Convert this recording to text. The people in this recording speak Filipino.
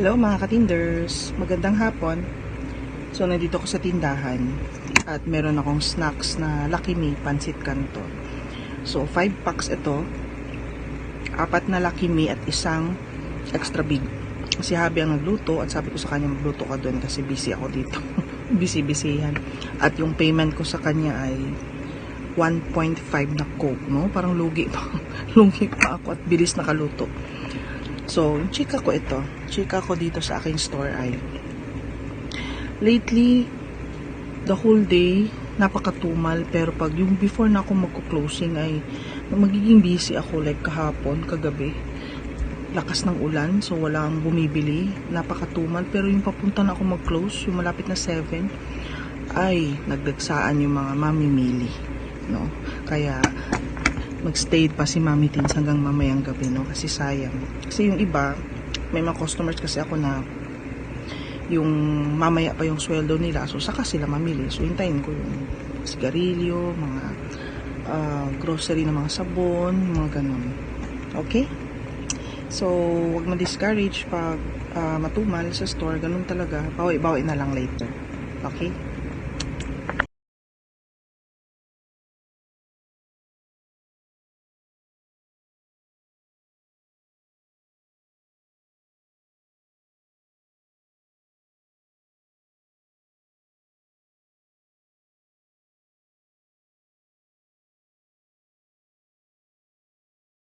Hello mga katinders, magandang hapon. So nandito ako sa tindahan at meron akong snacks na Lucky Me Pansit Canton. So 5 packs ito, apat na Lucky Me at isang extra big. Si Habi ang nagluto at sabi ko sa kanya magluto ka doon kasi busy ako dito. busy-busy yan. At yung payment ko sa kanya ay 1.5 na coke, no? Parang lugi pa. lugi pa ako at bilis nakaluto. So, chika ko ito. Chika ko dito sa aking store ay lately, the whole day, napakatumal. Pero pag yung before na ako magko-closing ay magiging busy ako like kahapon, kagabi. Lakas ng ulan, so walang bumibili. Napakatumal. Pero yung papunta na ako mag-close, yung malapit na 7, ay nagdagsaan yung mga mamimili. No? Kaya, magstay pa si Mami Tins hanggang mamayang gabi, no? Kasi sayang. Kasi yung iba, may mga customers kasi ako na yung mamaya pa yung sweldo nila, so saka sila mamili. So, hintayin ko yung sigarilyo, mga ah, grocery na mga sabon, mga ganun. Okay? So, wag ma-discourage pag ah, matumal sa store, ganun talaga. Bawi-bawi na lang later. Okay?